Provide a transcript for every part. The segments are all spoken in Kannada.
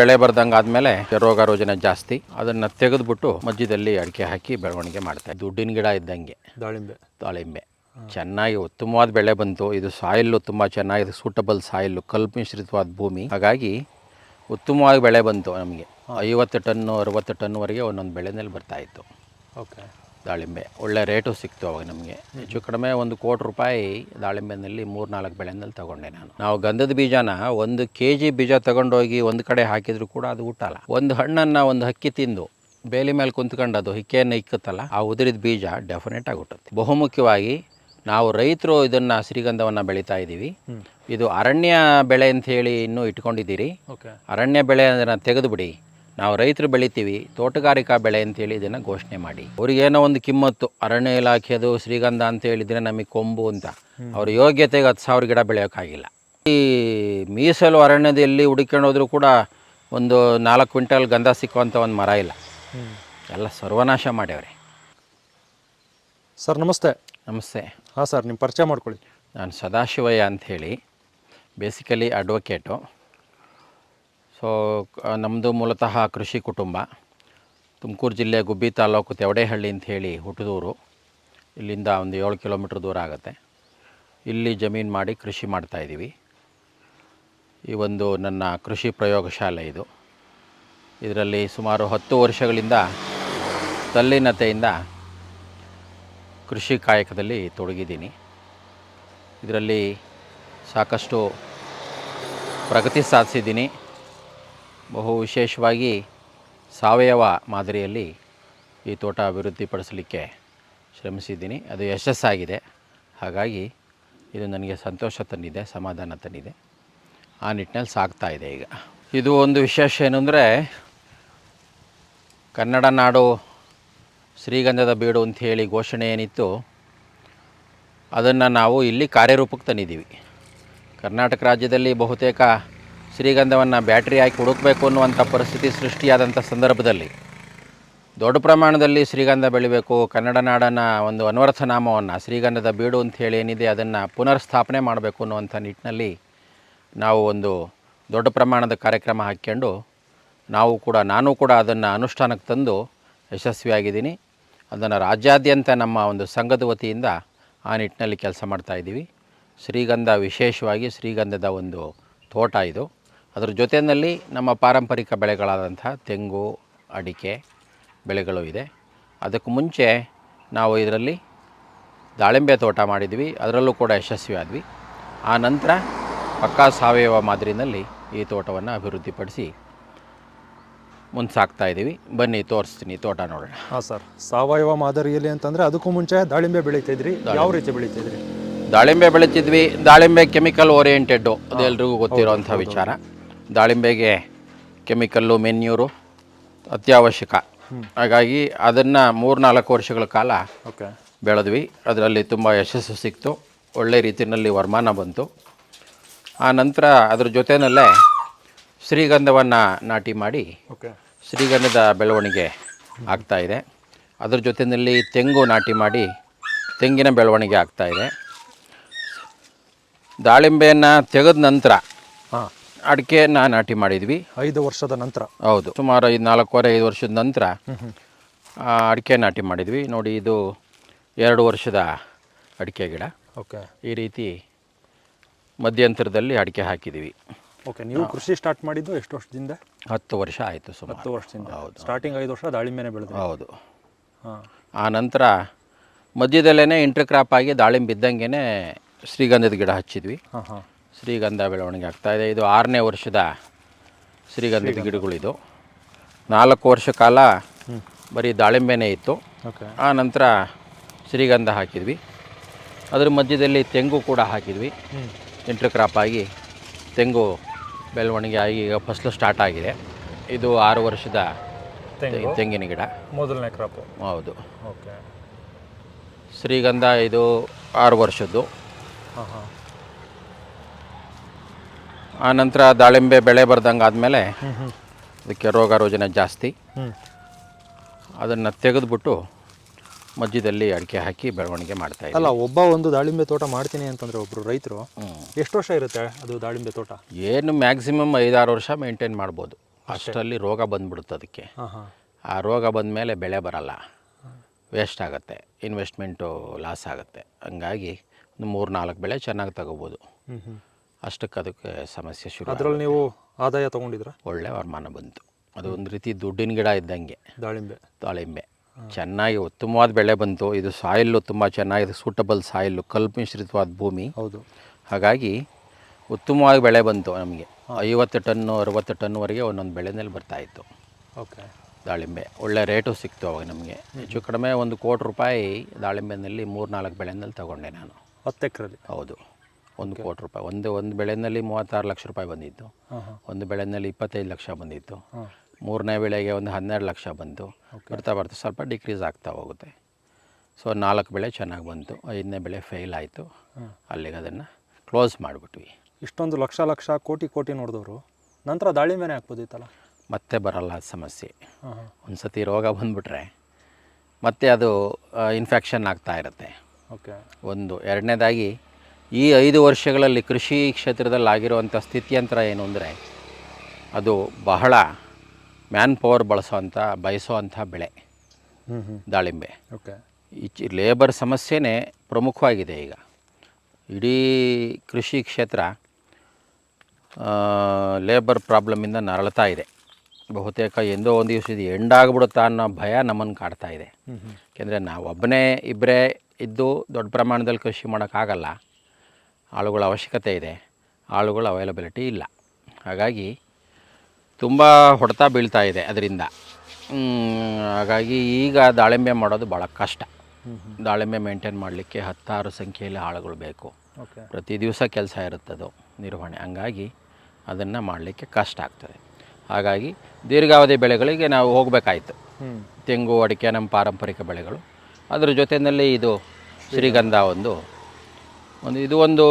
ಬೆಳೆ ಬರ್ದಂಗೆ ಆದಮೇಲೆ ರೋಗ ರೋಜನೆ ಜಾಸ್ತಿ. ಅದನ್ನು ತೆಗೆದ್ಬಿಟ್ಟು ಮಧ್ಯದಲ್ಲಿ ಅಡಿಕೆ ಹಾಕಿ ಬೆಳವಣಿಗೆ ಮಾಡ್ತಾರೆ ದುಡ್ಡಿನ ಗಿಡ ಇದ್ದಂಗೆ. ದಾಳಿಂಬೆ. ದಾಳಿಂಬೆ. ಚೆನ್ನಾಗಿ ಉತ್ತಮವಾದ ಬೆಳೆ ಬಂತು. ಇದು ಸಾಯಿಲ್ಲು ತುಂಬ ಚೆನ್ನಾಗಿದೆ ಸೂಟಬಲ್ ಸಾಯಿಲ್ಲು ಕಲ್ಪು ಮಿಶ್ರಿತವಾದ ಭೂಮಿ. ಹಾಗಾಗಿ ಉತ್ತಮವಾಗಿ ಬೆಳೆ ಬಂತು ನಮಗೆ. ಐವತ್ತು ಟನ್ನು ಅರವತ್ತು ಟನ್ವರೆಗೆ ಒಂದೊಂದು ಬೆಳೆನಲ್ಲಿ ಬರ್ತಾ ಇತ್ತು. ಓಕೆ. ದಾಳಿಂಬೆ. ಒಳ್ಳೆ ರೇಟು ಸಿಕ್ತು ಅವಾಗ ನಮಗೆ. ಹೆಚ್ಚು ಕಡಿಮೆ ಒಂದು ಕೋಟಿ ರೂಪಾಯಿ ದಾಳಿಂಬೆನಲ್ಲಿ ಮೂರು ನಾಲ್ಕು ಬೆಳೆನಲ್ಲಿ ತಗೊಂಡೆ ನಾನು. ನಾವು ಗಂಧದ ಬೀಜನ ಒಂದು ಕೆ ಜಿ ಬೀಜ ತಗೊಂಡೋಗಿ ಒಂದು ಕಡೆ ಹಾಕಿದ್ರು ಕೂಡ ಅದು ಊಟಲ್ಲ ಒಂದು ಹಣ್ಣನ್ನು ಒಂದು ಹಕ್ಕಿ ತಿಂದು ಬೇಲಿ ಮೇಲೆ ಕುಂತ್ಕೊಂಡು ಅದು ಹಿಕ್ಕೆಯನ್ನು ಇಕ್ಕುತ್ತಲ್ಲ ಆ ಉದುರಿದ ಬೀಜ ಡೆಫಿನೆಟ್ ಆಗಿ ಹುಟ್ಟುತ್ತೆ. ಬಹುಮುಖ್ಯವಾಗಿ ನಾವು ರೈತರು ಇದನ್ನು ಶ್ರೀಗಂಧವನ್ನು ಬೆಳೀತಾ ಇದ್ದೀವಿ. ಇದು ಅರಣ್ಯ ಬೆಳೆ ಅಂತ ಹೇಳಿ ಇನ್ನೂ ಇಟ್ಕೊಂಡಿದ್ದೀರಿ. ಓಕೆ. ಅರಣ್ಯ ಬೆಳೆ ಅದನ್ನು ತೆಗೆದುಬಿಡಿ. ನಾವು ರೈತರು ಬೆಳಿತೀವಿ ತೋಟಗಾರಿಕಾ ಬೆಳೆ ಅಂತೇಳಿ ಇದನ್ನು ಘೋಷಣೆ ಮಾಡಿ. ಅವ್ರಿಗೇನೋ ಒಂದು ಕಿಮ್ಮತ್ತು ಅರಣ್ಯ ಇಲಾಖೆದು ಶ್ರೀಗಂಧ ಅಂತ ಹೇಳಿದ್ರೆ ನಮಗೆ ಕೊಂಬು ಅಂತ. ಅವ್ರ ಯೋಗ್ಯತೆಗೆ ಹತ್ತು ಸಾವಿರ ಗಿಡ ಬೆಳೆಯೋಕ್ಕಾಗಿಲ್ಲ. ಈ ಮೀಸಲು ಅರಣ್ಯದಲ್ಲಿ ಹುಡುಕೊಂಡೋದ್ರೂ ಕೂಡ ಒಂದು ನಾಲ್ಕು ಕ್ವಿಂಟಲ್ ಗಂಧ ಸಿಕ್ಕುವಂಥ ಒಂದು ಮರ ಇಲ್ಲ. ಎಲ್ಲ ಸರ್ವನಾಶ ಮಾಡ್ಯಾವ್ರೆ. ಸರ್ ನಮಸ್ತೆ. ನಮಸ್ತೆ. ಹಾಂ ಸರ್ ನಿಮ್ಮ ಪರಿಚಯ ಮಾಡ್ಕೊಳ್ಳಿ. ನಾನು ಸದಾಶಿವಯ್ಯ ಅಂಥೇಳಿ ಬೇಸಿಕಲಿ ಅಡ್ವೊಕೇಟು ಸೊ ನಮ್ಮದು ಮೂಲತಃ ಕೃಷಿ ಕುಟುಂಬ. ತುಮಕೂರು ಜಿಲ್ಲೆ ಗುಬ್ಬಿ ತಾಲೂಕು ತೆವಡೇಹಳ್ಳಿ ಅಂತ ಹೇಳಿ ಹುಟ್ಟಿದೂರು ಇಲ್ಲಿಂದ ಒಂದು ಏಳು ಕಿಲೋಮೀಟ್ರ್ ದೂರ ಆಗುತ್ತೆ. ಇಲ್ಲಿ ಜಮೀನು ಮಾಡಿ ಕೃಷಿ ಮಾಡ್ತಾಯಿದ್ದೀವಿ ಈ ಒಂದು ನನ್ನ ಕೃಷಿ ಪ್ರಯೋಗಶಾಲೆ ಇದು. ಇದರಲ್ಲಿ ಸುಮಾರು ಹತ್ತು ವರ್ಷಗಳಿಂದ ತಲ್ಲಿನತೆಯಿಂದ ಕೃಷಿ ಕಾಯಕದಲ್ಲಿ ತೊಡಗಿದ್ದೀನಿ. ಇದರಲ್ಲಿ ಸಾಕಷ್ಟು ಪ್ರಗತಿ ಸಾಧಿಸಿದ್ದೀನಿ. ಬಹು ವಿಶೇಷವಾಗಿ ಸಾವಯವ ಮಾದರಿಯಲ್ಲಿ ಈ ತೋಟ ಅಭಿವೃದ್ಧಿಪಡಿಸಲಿಕ್ಕೆ ಶ್ರಮಿಸಿದ್ದೀನಿ. ಅದು ಯಶಸ್ಸಾಗಿದೆ. ಹಾಗಾಗಿ ಇದು ನನಗೆ ಸಂತೋಷ ತಂದಿದೆ, ಸಮಾಧಾನ ತಂದಿದೆ. ಆ ನಿಟ್ಟಿನಲ್ಲಿ ಸಾಗ್ತಾ ಇದೆ ಈಗ. ಇದು ಒಂದು ವಿಶೇಷ ಏನು ಅಂದರೆ ಕನ್ನಡ ನಾಡು ಶ್ರೀಗಂಧದ ಬೀಡು ಅಂತ ಹೇಳಿ ಘೋಷಣೆ ಏನಿತ್ತು, ಅದನ್ನು ನಾವು ಇಲ್ಲಿ ಕಾರ್ಯರೂಪಕ್ಕೆ ತಂದಿದ್ದೀವಿ. ಕರ್ನಾಟಕ ರಾಜ್ಯದಲ್ಲಿ ಬಹುತೇಕ ಶ್ರೀಗಂಧವನ್ನು ಬ್ಯಾಟ್ರಿ ಹಾಕಿ ಹುಡುಕಬೇಕು ಅನ್ನುವಂಥ ಪರಿಸ್ಥಿತಿ ಸೃಷ್ಟಿಯಾದಂಥ ಸಂದರ್ಭದಲ್ಲಿ ದೊಡ್ಡ ಪ್ರಮಾಣದಲ್ಲಿ ಶ್ರೀಗಂಧ ಬೆಳಿಬೇಕು. ಕನ್ನಡ ನಾಡನ ಒಂದು ಅನ್ವರ್ಥ ನಾಮವನ್ನು ಶ್ರೀಗಂಧದ ಬೀಡು ಅಂತ ಹೇಳಿ ಏನಿದೆ ಅದನ್ನು ಪುನರ್ ಸ್ಥಾಪನೆ ಮಾಡಬೇಕು ಅನ್ನುವಂಥ ನಿಟ್ಟಿನಲ್ಲಿ ನಾವು ಒಂದು ದೊಡ್ಡ ಪ್ರಮಾಣದ ಕಾರ್ಯಕ್ರಮ ಹಾಕ್ಕೊಂಡು ನಾವು ಕೂಡ, ನಾನು ಕೂಡ ಅದನ್ನು ಅನುಷ್ಠಾನಕ್ಕೆ ತಂದು ಯಶಸ್ವಿಯಾಗಿದ್ದೀನಿ. ಅದನ್ನು ರಾಜ್ಯಾದ್ಯಂತ ನಮ್ಮ ಒಂದು ಸಂಘದ ವತಿಯಿಂದ ಆ ನಿಟ್ಟಿನಲ್ಲಿ ಕೆಲಸ ಮಾಡ್ತಾಯಿದ್ದೀವಿ ಶ್ರೀಗಂಧ ವಿಶೇಷವಾಗಿ ಶ್ರೀಗಂಧದ ಒಂದು ತೋಟ ಇದು. ಅದರ ಜೊತೆಯಲ್ಲಿ ನಮ್ಮ ಪಾರಂಪರಿಕ ಬೆಳೆಗಳಾದಂಥ ತೆಂಗು ಅಡಿಕೆ ಬೆಳೆಗಳು ಇದೆ. ಅದಕ್ಕೂ ಮುಂಚೆ ನಾವು ಇದರಲ್ಲಿ ದಾಳಿಂಬೆ ತೋಟ ಮಾಡಿದ್ವಿ. ಅದರಲ್ಲೂ ಕೂಡ ಯಶಸ್ವಿ ಆದ್ವಿ ಆ ನಂತರ ಪಕ್ಕಾ ಸಾವಯವ ಮಾದರಿನಲ್ಲಿ ಈ ತೋಟವನ್ನು ಅಭಿವೃದ್ಧಿಪಡಿಸಿ ಮುಂದೆ ಸಾಕ್ತಾ ಇದ್ದೀವಿ. ಬನ್ನಿ ತೋರಿಸ್ತೀನಿ ತೋಟ ನೋಡೋಣ. ಹಾಂ ಸರ್ ಸಾವಯವ ಮಾದರಿಯಲ್ಲಿ ಅಂತಂದರೆ ಅದಕ್ಕೂ ಮುಂಚೆ ದಾಳಿಂಬೆ ಬೆಳೀತಿದ್ರಿ ಯಾವ ರೀತಿ ಬೆಳೀತಿದ್ರಿ ದಾಳಿಂಬೆ ಬೆಳೀತಿದ್ವಿ. ದಾಳಿಂಬೆ ಕೆಮಿಕಲ್ ಓರಿಯೆಂಟೆಡ್ಡು ಅದು ಎಲ್ರಿಗೂ ಗೊತ್ತಿರೋವಂಥ ವಿಚಾರ. ದಾಳಿಂಬೆಗೆ ಕೆಮಿಕಲ್ಲು ಮೆನ್ಯೂರು ಅತ್ಯವಶ್ಯಕ. ಹಾಗಾಗಿ ಅದನ್ನು ಮೂರ್ನಾಲ್ಕು ವರ್ಷಗಳ ಕಾಲ ಓಕೆ. ಬೆಳೆದ್ವಿ. ಅದರಲ್ಲಿ ತುಂಬ ಯಶಸ್ಸು ಸಿಕ್ತು. ಒಳ್ಳೆ ರೀತಿಯಲ್ಲಿ ವರಮಾನ ಬಂತು. ಆ ನಂತರ ಅದ್ರ ಜೊತೆಯಲ್ಲೇ ಶ್ರೀಗಂಧವನ್ನು ನಾಟಿ ಮಾಡಿ ಓಕೆ. ಶ್ರೀಗಂಧದ ಬೆಳವಣಿಗೆ ಆಗ್ತಾಯಿದೆ ಅದ್ರ ಜೊತೆಯಲ್ಲಿ ತೆಂಗು ನಾಟಿ ಮಾಡಿ ತೆಂಗಿನ ಬೆಳವಣಿಗೆ ಆಗ್ತಾ ಇದೆ. ದಾಳಿಂಬೆಯನ್ನು ತೆಗೆದ ನಂತರ ಹಾಂ ಅಡಿಕೆಯನ್ನು ನಾಟಿ ಮಾಡಿದ್ವಿ. ಐದು ವರ್ಷದ ನಂತರ. ಹೌದು. ಸುಮಾರು ಐದು ನಾಲ್ಕೂವರೆ ಐದು ವರ್ಷದ ನಂತರ ಅಡಿಕೆ ನಾಟಿ ಮಾಡಿದ್ವಿ. ನೋಡಿ ಇದು ಎರಡು ವರ್ಷದ ಅಡಿಕೆ ಗಿಡ. ಓಕೆ. ಈ ರೀತಿ ಮಧ್ಯಂತರದಲ್ಲಿ ಅಡಿಕೆ ಹಾಕಿದ್ವಿ. ಓಕೆ ನೀವು ಕೃಷಿ ಸ್ಟಾರ್ಟ್ ಮಾಡಿದ್ದು ಎಷ್ಟು ವರ್ಷದಿಂದ? ಹತ್ತು ವರ್ಷ ಆಯಿತು ಸುಮಾರು. ಹತ್ತು ವರ್ಷದಿಂದ. ಸ್ಟಾರ್ಟಿಂಗ್ ಐದು ವರ್ಷ ದಾಳಿಂಬೆನೆ ಬೆಳೆದು ಹೌದು. ಹಾಂ. ಆ ನಂತರ ಮಧ್ಯದಲ್ಲೇ ಇಂಟರ್ ಕ್ರಾಪ್ ಆಗಿ ದಾಳಿಂಬೆ ಇದ್ದಂಗೆ ಶ್ರೀಗಂಧದ ಗಿಡ ಹಚ್ಚಿದ್ವಿ. ಹಾಂ ಹಾಂ. ಶ್ರೀಗಂಧ ಬೆಳವಣಿಗೆ ಆಗ್ತಾ ಇದೆ. ಇದು ಆರನೇ ವರ್ಷದ ಶ್ರೀಗಂಧದ ಗಿಡಗಳಿದು ನಾಲ್ಕು ವರ್ಷ ಕಾಲ ಬರೀ ದಾಳಿಂಬೆನೇ ಇತ್ತು. ಆ ನಂತರ ಶ್ರೀಗಂಧ ಹಾಕಿದ್ವಿ. ಅದ್ರ ಮಧ್ಯದಲ್ಲಿ ತೆಂಗು ಕೂಡ ಹಾಕಿದ್ವಿ. ಇಂಟರ್ ಕ್ರಾಪ್ ಆಗಿ ತೆಂಗು ಬೆಳವಣಿಗೆ ಆಗಿ ಈಗ ಫಸಲು ಸ್ಟಾರ್ಟ್ ಆಗಿದೆ. ಇದು ಆರು ವರ್ಷದ ತೆಂಗು. ತೆಂಗಿನ ಗಿಡ. ಮೊದಲನೇ ಕ್ರಾಪ್ ಹೌದು. ಓಕೆ. ಶ್ರೀಗಂಧ ಇದು ಆರು ವರ್ಷದ್ದು. ಹಾಂ ಹಾಂ ಆ ನಂತರ ದಾಳಿಂಬೆ ಬೆಳೆ ಬರ್ದಂಗೆ ಆದಮೇಲೆ ಅದಕ್ಕೆ ರೋಗ ರೋಜನೆ ಜಾಸ್ತಿ. ಅದನ್ನು ತೆಗೆದುಬಿಟ್ಟು ಮಧ್ಯದಲ್ಲಿ ಅಡಿಕೆ ಹಾಕಿ ಬೆಳವಣಿಗೆ ಮಾಡ್ತಾ ಇದ್ದೀವಿ. ಅಲ್ಲ ಒಬ್ಬ ಒಂದು ದಾಳಿಂಬೆ ತೋಟ ಮಾಡ್ತೀನಿ ಅಂತಂದರೆ ಒಬ್ಬರು ರೈತರು. ಎಷ್ಟು ವರ್ಷ ಇರುತ್ತೆ ಅದು ದಾಳಿಂಬೆ ತೋಟ? ಏನು ಮ್ಯಾಕ್ಸಿಮಮ್ ಐದಾರು ವರ್ಷ ಮೇಂಟೈನ್ ಮಾಡ್ಬೋದು. ಅಷ್ಟರಲ್ಲಿ ರೋಗ ಬಂದ್ಬಿಡುತ್ತೆ ಅದಕ್ಕೆ. ಆ ರೋಗ ಬಂದ ಮೇಲೆ ಬೆಳೆ ಬರಲ್ಲ. ವೇಸ್ಟ್ ಆಗುತ್ತೆ. ಇನ್ವೆಸ್ಟ್ಮೆಂಟು ಲಾಸ್ ಆಗುತ್ತೆ. ಹಂಗಾಗಿ ಒಂದು ಮೂರು ನಾಲ್ಕು ಬೆಳೆ ಚೆನ್ನಾಗಿ ತಗೋಬೋದು. ಅಷ್ಟಕ್ಕೆ ಅದಕ್ಕೆ ಸಮಸ್ಯೆ ಶುರು ಅದರಲ್ಲಿ ನೀವು ಆದಾಯ ತೊಗೊಂಡಿದ್ರ? ಒಳ್ಳೆ ವರಮಾನ ಬಂತು. ಅದು ಒಂದು ರೀತಿ ದುಡ್ಡಿನ ಗಿಡ ಇದ್ದಂಗೆ. ದಾಳಿಂಬೆ. ದಾಳಿಂಬೆ. ಚೆನ್ನಾಗಿ ಉತ್ತಮವಾದ ಬೆಳೆ ಬಂತು. ಇದು ಸಾಯಿಲ್ಲು ತುಂಬ ಚೆನ್ನಾಗಿದೆ. ಸೂಟಬಲ್ ಸಾಯಿಲ್ಲು ಕಲ್ಲು ಮಿಶ್ರಿತವಾದ ಭೂಮಿ. ಹೌದು. ಹಾಗಾಗಿ ಉತ್ತಮವಾಗಿ ಬೆಳೆ ಬಂತು ನಮಗೆ. ಐವತ್ತು ಟನ್ನು ಅರುವತ್ತು ಟನ್ವರೆಗೆ ಒಂದೊಂದು ಬೆಳೆನಲ್ಲಿ ಬರ್ತಾಯಿತ್ತು ಓಕೆ. ದಾಳಿಂಬೆ. ಒಳ್ಳೆ ರೇಟು ಸಿಕ್ತು ಅವಾಗ ನಮಗೆ. ಹೆಚ್ಚು ಕಡಿಮೆ ಒಂದು ಕೋಟಿ ರೂಪಾಯಿ ದಾಳಿಂಬೆನಲ್ಲಿ ಮೂರು ನಾಲ್ಕು ಬೆಳೆನಲ್ಲಿ ತಗೊಂಡೆ ನಾನು. ಹತ್ತು ಎಕರೆಲಿ. ಹೌದು. ಒಂದು ಕೋಟಿ ರೂಪಾಯಿ. ಒಂದು ಒಂದು ಬೆಳೆನಲ್ಲಿ ಮೂವತ್ತಾರು ಲಕ್ಷ ರೂಪಾಯಿ ಬಂದಿತ್ತು. ಒಂದು ಬೆಳೆನಲ್ಲಿ ಇಪ್ಪತ್ತೈದು ಲಕ್ಷ ಬಂದಿತ್ತು. ಮೂರನೇ ಬೆಳೆಗೆ ಒಂದು ಹನ್ನೆರಡು ಲಕ್ಷ ಬಂತು. ಬರ್ತಾ ಬರ್ತಾ ಸ್ವಲ್ಪ ಡಿಕ್ರೀಸ್ ಆಗ್ತಾ ಹೋಗುತ್ತೆ. ಸೊ ನಾಲ್ಕು ಬೆಳೆ ಚೆನ್ನಾಗಿ ಬಂತು. ಐದನೇ ಬೆಳೆ ಫೇಲ್ ಆಯಿತು. ಅಲ್ಲಿಗೆ ಅದನ್ನು ಕ್ಲೋಸ್ ಮಾಡಿಬಿಟ್ವಿ. ಇಷ್ಟೊಂದು ಲಕ್ಷ ಲಕ್ಷ ಕೋಟಿ ಕೋಟಿ ನೋಡಿದವರು ನಂತರ ದಾಳಿಂಬೆನೇ ಹಾಕ್ಬೋದಿತ್ತಲ್ಲ? ಮತ್ತೆ ಬರಲ್ಲ ಸಮಸ್ಯೆ. ಒಂದು ಸತಿ ರೋಗ ಬಂದುಬಿಟ್ರೆ ಮತ್ತೆ ಅದು ಇನ್ಫೆಕ್ಷನ್ ಆಗ್ತಾ ಇರುತ್ತೆ. ಓಕೆ ಒಂದು ಎರಡನೇದಾಗಿ ಈ ಐದು ವರ್ಷಗಳಲ್ಲಿ ಕೃಷಿ ಕ್ಷೇತ್ರದಲ್ಲಿ ಆಗಿರುವಂಥ ಸ್ಥಿತ್ಯಂತರ ಏನು ಅಂದರೆ ಅದು ಬಹಳ ಮ್ಯಾನ್ ಪವರ್ ಬಳಸೋವಂಥ ಬಯಸೋವಂಥ ಬೆಳೆ. ದಾಳಿಂಬೆ. ಓಕೆ. ಈ ಲೇಬರ್ ಸಮಸ್ಯೆನೇ ಪ್ರಮುಖವಾಗಿದೆ ಈಗ. ಇಡೀ ಕೃಷಿ ಕ್ಷೇತ್ರ ಲೇಬರ್ ಪ್ರಾಬ್ಲಮಿಂದ ನರಳ್ತಾ ಇದೆ. ಬಹುತೇಕ ಎಂದೋ ಒಂದು ದಿವಸ ಇದು ಎಂಡಾಗ್ಬಿಡುತ್ತಾ ಅನ್ನೋ ಭಯ ನಮ್ಮನ್ನು ಕಾಡ್ತಾ ಇದೆ. ಏಕೆಂದರೆ ನಾವು ಒಬ್ಬನೇ ಇಬ್ಬರೇ ಇದ್ದು ದೊಡ್ಡ ಪ್ರಮಾಣದಲ್ಲಿ ಕೃಷಿ ಮಾಡೋಕ್ಕಾಗಲ್ಲ. ಆಳುಗಳ ಅವಶ್ಯಕತೆ ಇದೆ. ಆಳುಗಳ ಅವೈಲಬಿಲಿಟಿ ಇಲ್ಲ. ಹಾಗಾಗಿ ತುಂಬ ಹೊಡೆತ ಬೀಳ್ತಾ ಇದೆ ಅದರಿಂದ. ಹಾಗಾಗಿ ಈಗ ದಾಳಿಂಬೆ ಮಾಡೋದು ಭಾಳ ಕಷ್ಟ. ದಾಳಿಂಬೆ ಮೇಂಟೈನ್ ಮಾಡಲಿಕ್ಕೆ ಹತ್ತಾರು ಸಂಖ್ಯೆಯಲ್ಲಿ ಆಳುಗಳು ಬೇಕು. ಓಕೆ ಪ್ರತಿ ದಿವಸ ಕೆಲಸ ಇರುತ್ತದು ನಿರ್ವಹಣೆ. ಹಂಗಾಗಿ ಅದನ್ನು ಮಾಡಲಿಕ್ಕೆ ಕಷ್ಟ ಆಗ್ತದೆ. ಹಾಗಾಗಿ ದೀರ್ಘಾವಧಿ ಬೆಳೆಗಳಿಗೆ ನಾವು ಹೋಗಬೇಕಾಯ್ತು. ತೆಂಗು ಅಡಿಕೆ ನಮ್ಮ ಪಾರಂಪರಿಕ ಬೆಳೆಗಳು. ಅದರ ಜೊತೆಯಲ್ಲಿ ಇದು ಶ್ರೀಗಂಧ ಒಂದು ಒಂದು ಇದು ಒಂದು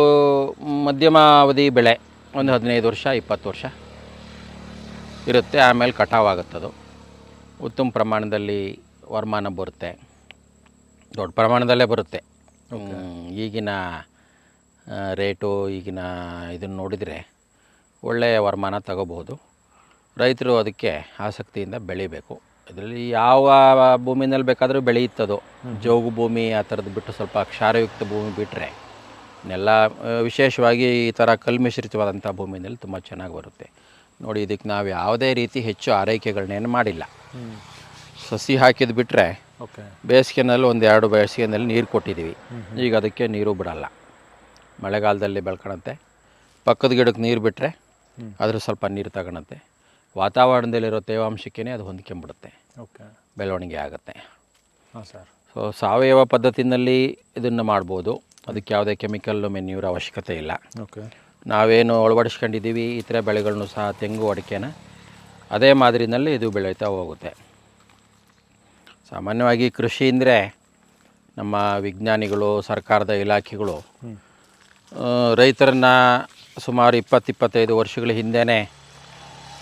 ಮಧ್ಯಮ ಅವಧಿ ಬೆಳೆ. ಒಂದು ಹದಿನೈದು ವರ್ಷ ಇಪ್ಪತ್ತು ವರ್ಷ ಇರುತ್ತೆ. ಆಮೇಲೆ ಕಟಾವಾಗುತ್ತದು ಉತ್ತಮ ಪ್ರಮಾಣದಲ್ಲಿ ವರಮಾನ ಬರುತ್ತೆ. ದೊಡ್ಡ ಪ್ರಮಾಣದಲ್ಲೇ ಬರುತ್ತೆ. ಈಗಿನ ರೇಟು ಈಗಿನ ಇದನ್ನು ನೋಡಿದರೆ ಒಳ್ಳೆಯ ವರಮಾನ ತಗೋಬಹುದು. ರೈತರು ಅದಕ್ಕೆ ಆಸಕ್ತಿಯಿಂದ ಬೆಳಿಬೇಕು. ಇದರಲ್ಲಿ ಯಾವ ಭೂಮಿನಲ್ಲಿ ಬೇಕಾದರೂ ಬೆಳೆಯುತ್ತದೋ. ಜೋಗು ಭೂಮಿ ಆ ಥರದ್ದು ಬಿಟ್ಟು ಸ್ವಲ್ಪ ಕ್ಷಾರಯುಕ್ತ ಭೂಮಿ ಬಿಟ್ಟರೆ ನೆಲ್ಲ ವಿಶೇಷವಾಗಿ ಈ ಥರ ಕಲ್ಮಿಶ್ರಿತವಾದಂಥ ಭೂಮಿನಲ್ಲಿ ತುಂಬ ಚೆನ್ನಾಗಿ ಬರುತ್ತೆ. ನೋಡಿ ಇದಕ್ಕೆ ನಾವು ಯಾವುದೇ ರೀತಿ ಹೆಚ್ಚು ಆರೈಕೆಗಳನ್ನೇನು ಮಾಡಿಲ್ಲ. ಸಸಿ ಹಾಕಿದ ಬಿಟ್ಟರೆ ಓಕೆ. ಬೇಸಿಗೆನಲ್ಲಿ ಒಂದು ಎರಡು ಬೇಸಿಗೆನಲ್ಲಿ ನೀರು ಕೊಟ್ಟಿದ್ದೀವಿ. ಈಗ ಅದಕ್ಕೆ ನೀರು ಬಿಡಲ್ಲ. ಮಳೆಗಾಲದಲ್ಲಿ ಬೆಳ್ಕೊಳಂತೆ ಪಕ್ಕದ ಗಿಡಕ್ಕೆ ನೀರು ಬಿಟ್ಟರೆ. ಅದ್ರ ಸ್ವಲ್ಪ ನೀರು ತಗೊಳತ್ತೆ ವಾತಾವರಣದಲ್ಲಿರೋ ತೇವಾಂಶಕ್ಕೇ ಅದು ಹೊಂದ್ಕೊಂಬಿಡುತ್ತೆ ಓಕೆ. ಬೆಳವಣಿಗೆ ಆಗುತ್ತೆ. ಹಾಂ ಸರ್. ಸೊ ಸಾವಯವ ಪದ್ಧತಿನಲ್ಲಿ ಇದನ್ನು ಮಾಡ್ಬೋದು. ಅದಕ್ಕೆ ಯಾವುದೇ ಕೆಮಿಕಲ್ ಮೆನ್ಯೂರ ಅವಶ್ಯಕತೆ ಇಲ್ಲ. ಓಕೆ. ನಾವೇನು ಅಳವಡಿಸ್ಕೊಂಡಿದ್ದೀವಿ ಇತರ ಬೆಳೆಗಳನ್ನು ಸಹ ತೆಂಗು ಅಡಿಕೆನ ಅದೇ ಮಾದರಿನಲ್ಲಿ ಇದು ಬೆಳೀತಾ ಹೋಗುತ್ತೆ. ಸಾಮಾನ್ಯವಾಗಿ ಕೃಷಿ ಅಂದರೆ ನಮ್ಮ ವಿಜ್ಞಾನಿಗಳು ಸರ್ಕಾರದ ಇಲಾಖೆಗಳು ರೈತರನ್ನು ಸುಮಾರು ಇಪ್ಪತ್ತು ಇಪ್ಪತ್ತೈದು ವರ್ಷಗಳ ಹಿಂದೆಯೇ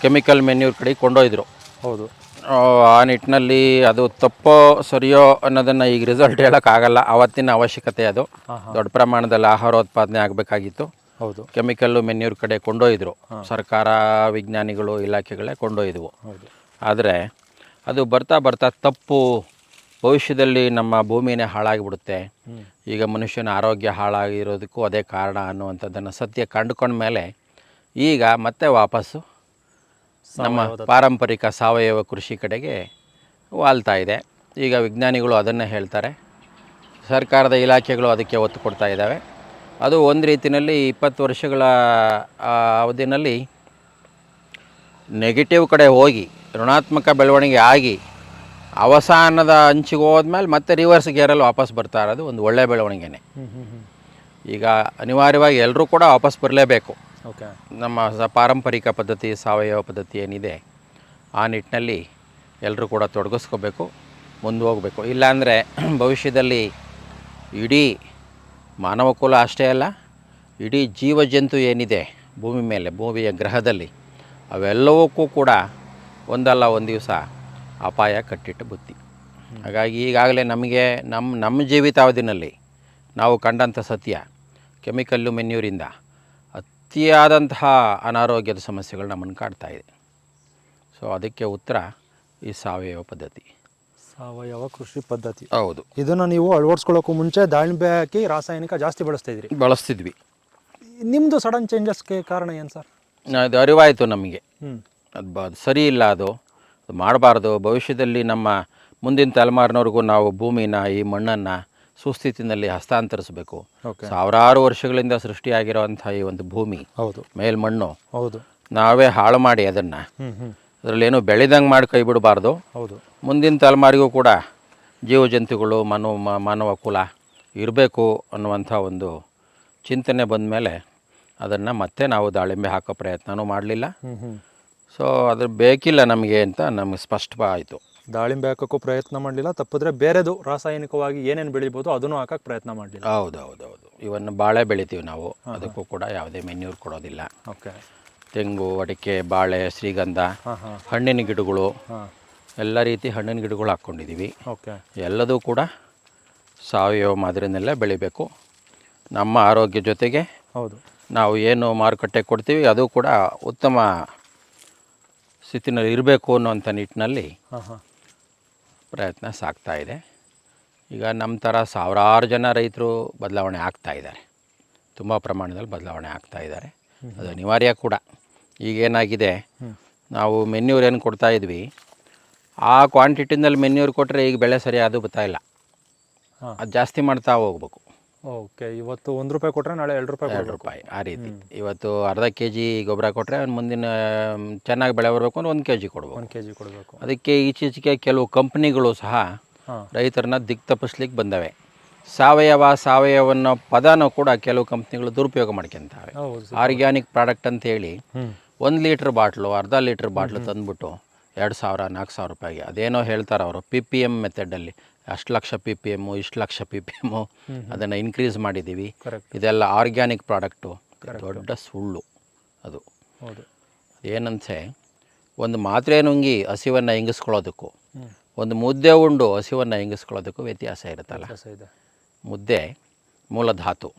ಕೆಮಿಕಲ್ ಮೆನ್ಯೂರ್ ಕಡೆ ಕೊಂಡೊಯ್ದರು. ಹೌದು. ಆ, ನಿಟ್ಟಿನಲ್ಲಿ ಅದು ತಪ್ಪೋ ಸರಿಯೋ ಅನ್ನೋದನ್ನು ಈಗ ರಿಸಲ್ಟ್ ಹೇಳೋಕ್ಕಾಗಲ್ಲ. ಆವತ್ತಿನ ಅವಶ್ಯಕತೆ ಅದು. ದೊಡ್ಡ ಪ್ರಮಾಣದಲ್ಲಿ ಆಹಾರ ಉತ್ಪಾದನೆ ಆಗಬೇಕಾಗಿತ್ತು. ಹೌದು. ಕೆಮಿಕಲ್ಲು ಮೆನ್ಯೂರ್ ಕಡೆ ಕೊಂಡೊಯ್ದರು. ಸರ್ಕಾರ ವಿಜ್ಞಾನಿಗಳು ಇಲಾಖೆಗಳೇ ಕೊಂಡೊಯ್ದವು. ಆದರೆ ಅದು ಬರ್ತಾ ಬರ್ತಾ ತಪ್ಪು. ಭವಿಷ್ಯದಲ್ಲಿ ನಮ್ಮ ಭೂಮಿನೇ ಹಾಳಾಗಿಬಿಡುತ್ತೆ. ಈಗ ಮನುಷ್ಯನ ಆರೋಗ್ಯ ಹಾಳಾಗಿರೋದಕ್ಕೂ ಅದೇ ಕಾರಣ ಅನ್ನುವಂಥದ್ದನ್ನು ಸತ್ಯ ಕಂಡುಕೊಂಡ ಮೇಲೆ ಈಗ ಮತ್ತೆ ವಾಪಸ್ಸು. ನಮ್ಮ ಪಾರಂಪರಿಕ ಸಾವಯವ ಕೃಷಿ ಕಡೆಗೆ ವಾಲ್ತಾ ಇದೆ. ಈಗ ವಿಜ್ಞಾನಿಗಳು ಅದನ್ನೇ ಹೇಳ್ತಾರೆ. ಸರ್ಕಾರದ ಇಲಾಖೆಗಳು ಅದಕ್ಕೆ ಒತ್ತು ಕೊಡ್ತಾ ಇದ್ದಾವೆ. ಅದು ಒಂದು ರೀತಿಯಲ್ಲಿ ಇಪ್ಪತ್ತು ವರ್ಷಗಳ ಅವಧಿನಲ್ಲಿ ನೆಗೆಟಿವ್ ಕಡೆ ಹೋಗಿ ಋಣಾತ್ಮಕ ಬೆಳವಣಿಗೆ ಆಗಿ ಅವಸಾನದ ಅಂಚಿಗೆ ಹೋದ್ಮೇಲೆ ಮತ್ತೆ ರಿವರ್ಸ್ ಗೇರಲ್ಲಿ ವಾಪಸ್ ಬರ್ತಾ ಇರೋದು ಒಂದು ಒಳ್ಳೆಯ ಬೆಳವಣಿಗೆನೇ. ಈಗ ಅನಿವಾರ್ಯವಾಗಿ ಎಲ್ಲರೂ ಕೂಡ ವಾಪಸ್ ಬರಲೇಬೇಕು. ನಮ್ಮ ಸ ಪಾರಂಪರಿಕ ಪದ್ಧತಿ ಸಾವಯವ ಪದ್ಧತಿ ಏನಿದೆ ಆ ನಿಟ್ಟಿನಲ್ಲಿ ಎಲ್ಲರೂ ಕೂಡ ತೊಡಗಿಸ್ಕೋಬೇಕು ಮುಂದೆ ಹೋಗಬೇಕು ಇಲ್ಲಾಂದರೆ ಭವಿಷ್ಯದಲ್ಲಿ ಇಡೀ ಮಾನವ ಕುಲ ಅಷ್ಟೇ ಅಲ್ಲ ಇಡೀ ಜೀವಜಂತು ಏನಿದೆ ಭೂಮಿ ಮೇಲೆ ಭೂಮಿಯ ಗ್ರಹದಲ್ಲಿ ಅವೆಲ್ಲವಕ್ಕೂ ಕೂಡ ಒಂದಲ್ಲ ಒಂದು ದಿವಸ ಅಪಾಯ ಕಟ್ಟಿಟ್ಟು ಬುತ್ತಿ. ಹಾಗಾಗಿ ಈಗಾಗಲೇ ನಮಗೆ ನಮ್ಮ ನಮ್ಮ ಜೀವಿತಾವಧಿನಲ್ಲಿ ನಾವು ಕಂಡಂಥ ಸತ್ಯ ಕೆಮಿಕಲ್ಲು ಮೆನ್ಯೂರಿಂದ ಅತಿಯಾದಂತಹ ಅನಾರೋಗ್ಯದ ಸಮಸ್ಯೆಗಳು ನಮ್ಮನ್ನು ಕಾಡ್ತಾ ಇದೆ. ಸೊ ಅದಕ್ಕೆ ಉತ್ತರ ಈ ಸಾವಯವ ಪದ್ಧತಿ. ಸಾವಯವ ಕೃಷಿ ಪದ್ಧತಿ. ಹೌದು. ಇದನ್ನು ನೀವು ಅಳವಡಿಸ್ಕೊಳ್ಳೋಕ್ಕೂ ಮುಂಚೆ ದಾಳಿಂಬೆ ಹಾಕಿ ರಾಸಾಯನಿಕ ಜಾಸ್ತಿ ಬಳಸ್ತಾ ಇದ್ರಿ ಬಳಸ್ತಿದ್ವಿ. ನಿಮ್ಮದು ಸಡನ್ ಚೇಂಜಸ್ಗೆ ಕಾರಣ ಏನು ಸರ್? ಅದು ಅರಿವಾಯಿತು ನಮಗೆ. ಅದು ಬ ಸರಿ ಇಲ್ಲ ಅದು. ಅದು ಮಾಡಬಾರ್ದು. ಭವಿಷ್ಯದಲ್ಲಿ ನಮ್ಮ ಮುಂದಿನ ತಲೆಮಾರಿನವ್ರಿಗೂ ನಾವು ಭೂಮಿನ ಈ ಮಣ್ಣನ್ನು ಸುಸ್ಥಿತಿನಲ್ಲಿ ಹಸ್ತಾಂತರಿಸಬೇಕು. ಸಾವಿರಾರು ವರ್ಷಗಳಿಂದ ಸೃಷ್ಟಿಯಾಗಿರುವಂತಹ ಈ ಒಂದು ಭೂಮಿ ಹೌದು. ಮೇಲ್ಮಣ್ಣು ಹೌದು. ನಾವೇ ಹಾಳು ಮಾಡಿ ಅದನ್ನು. ಅದರಲ್ಲಿ ಏನು ಅದರಲ್ಲೇನು ಬೆಳೆದಂಗೆ ಮಾಡಿ ಕೈ ಬಿಡಬಾರ್ದು. ಹೌದು. ಮುಂದಿನ ತಲೆಮಾರಿಗೂ ಕೂಡ ಜೀವ ಜಂತುಗಳು ಮ- ಮಾನವ ಕುಲ ಇರಬೇಕು ಅನ್ನುವಂಥ ಒಂದು ಚಿಂತನೆ ಬಂದ ಮೇಲೆ ಅದನ್ನು ಮತ್ತೆ ನಾವು ದಾಳಿಂಬೆ ಹಾಕೋ ಪ್ರಯತ್ನವೂ ಮಾಡಲಿಲ್ಲ. ಸೊ ಅದು ಬೇಕಿಲ್ಲ ನಮಗೆ ಅಂತ ನಮಗೆ ಸ್ಪಷ್ಟವಾಯಿತು. ದಾಳಿಂಬೆ ಹಾಕೋಕ್ಕೂ ಪ್ರಯತ್ನ ಮಾಡಲಿಲ್ಲ. ತಪ್ಪಿದ್ರೆ ಬೇರೆದು ರಾಸಾಯನಿಕವಾಗಿ ಏನೇನು ಬೆಳಿಬೋದು ಅದನ್ನು ಹಾಕಕ್ಕೆ ಪ್ರಯತ್ನ ಮಾಡಲಿಲ್ಲ. ಹೌದು ಹೌದು ಹೌದು ಇವನ್ನು ಬಾಳೆ ಬೆಳಿತೀವಿ ನಾವು. ಅದಕ್ಕೂ ಕೂಡ ಯಾವುದೇ ಮೆನ್ಯೂರ್ ಕೊಡೋದಿಲ್ಲ. ಓಕೆ. ತೆಂಗು ಅಡಿಕೆ ಬಾಳೆ ಶ್ರೀಗಂಧ ಹಣ್ಣಿನ ಗಿಡಗಳು ಎಲ್ಲ ರೀತಿ ಹಣ್ಣಿನ ಗಿಡಗಳು ಹಾಕ್ಕೊಂಡಿದ್ದೀವಿ ಓಕೆ. ಎಲ್ಲದೂ ಕೂಡ ಸಾವಯವ ಮಾದರಿನಲ್ಲೇ ಬೆಳಿಬೇಕು. ನಮ್ಮ ಆರೋಗ್ಯ ಜೊತೆಗೆ ಹೌದು. ನಾವು ಏನು ಮಾರುಕಟ್ಟೆ ಕೊಡ್ತೀವಿ ಅದು ಕೂಡ ಉತ್ತಮ ಸ್ಥಿತಿನಲ್ಲಿ ಇರಬೇಕು ಅನ್ನೋಂಥ ನಿಟ್ಟಿನಲ್ಲಿ ಪ್ರಯತ್ನ ಸಾಗ್ತಾ ಇದೆ ಈಗ ನಮ್ಮ ಥರ ಸಾವಿರಾರು ಜನ ರೈತರು ಬದಲಾವಣೆ ಆಗ್ತಾ ಇದ್ದಾರೆ ತುಂಬ ಪ್ರಮಾಣದಲ್ಲಿ ಬದಲಾವಣೆ ಆಗ್ತಾ ಇದ್ದಾರೆ ಅದು ಅನಿವಾರ್ಯ ಕೂಡ. ಈಗೇನಾಗಿದೆ ನಾವು ಮೆನ್ಯೂರ್ ಏನು ಕೊಡ್ತಾ ಇದ್ವಿ ಆ ಕ್ವಾಂಟಿಟಿನಲ್ಲಿ ಮೆನ್ಯೂರ್ ಕೊಟ್ಟರೆ ಈಗ ಬೆಳೆ ಸರಿ ಬರ್ತಾ ಇಲ್ಲ. ಅದು ಜಾಸ್ತಿ ಮಾಡ್ತಾ ಹೋಗ್ಬೇಕು. ಓಕೆ ಇವತ್ತು ಒಂದು ರೂಪಾಯಿ ಕೊಟ್ಟರೆ ನಾಳೆ ಎರಡು ರೂಪಾಯಿ ಎರಡು ರೂಪಾಯಿ ಆ ರೀತಿ. ಇವತ್ತು ಅರ್ಧ ಕೆ ಜಿ ಗೊಬ್ಬರ ಕೊಟ್ಟರೆ ಮುಂದಿನ ಚೆನ್ನಾಗಿ ಬೆಳೆ ಬರಬೇಕು ಅಂದ್ರೆ ಒಂದು ಕೆ ಜಿ ಕೊಡ್ಬೇಕು. ಒಂದು ಕೆ ಜಿ ಕೊಡಬೇಕು. ಅದಕ್ಕೆ ಈಚೀಚೆಗೆ ಕೆಲವು ಕಂಪ್ನಿಗಳು ಸಹ ರೈತರನ್ನ ದಿಕ್ ತಪ್ಪಿಸ್ಲಿಕ್ಕೆ ಬಂದವೆ. ಸಾವಯವ ಸಾವಯವ ಅನ್ನೋ ಪದನೂ ಕೂಡ ಕೆಲವು ಕಂಪ್ನಿಗಳು ದುರುಪಯೋಗ ಮಾಡ್ಕೊಂತಾವೆ. ಆರ್ಗ್ಯಾನಿಕ್ ಪ್ರಾಡಕ್ಟ್ ಅಂತ ಹೇಳಿ ಒಂದ್ ಒಂದು ಲೀಟ್ರ್ ಬಾಟ್ಲು ಅರ್ಧ ಲೀಟ್ರ್ ಬಾಟ್ಲು ತಂದ್ಬಿಟ್ಟು ಎರಡು ಸಾವಿರ ನಾಲ್ಕು ಸಾವಿರ ರೂಪಾಯಿಗೆ. ಅದೇನೋ ಹೇಳ್ತಾರೆ ಅವರು ಪಿ ಪಿ ಎಂ ಮೆಥಡಲ್ಲಿ ಅಷ್ಟು ಲಕ್ಷ ಪಿ ಪಿ ಎಮ್ಮು ಇಷ್ಟು ಲಕ್ಷ ಪಿ ಪಿ ಎಮ್ಮು ಅದನ್ನು ಇನ್ಕ್ರೀಸ್ ಮಾಡಿದ್ದೀವಿ ಇದೆಲ್ಲ ಆರ್ಗ್ಯಾನಿಕ್ ಪ್ರಾಡಕ್ಟು ದೊಡ್ಡ ಸುಳ್ಳು ಅದು. ಹೌದು. ಏನಂತೆ ಒಂದು ಮಾತ್ರೆ ನುಂಗಿ ಹಸಿವನ್ನು ಹಿಂಗಿಸ್ಕೊಳ್ಳೋದಕ್ಕೂ ಒಂದು ಮುದ್ದೆ ಉಂಡು ಹಸಿವನ್ನು ಹಿಂಗಿಸ್ಕೊಳ್ಳೋದಕ್ಕೂ ವ್ಯತ್ಯಾಸ ಇರುತ್ತಲ್ಲ? ಮುದ್ದೆ ಮೂಲ ಧಾತು.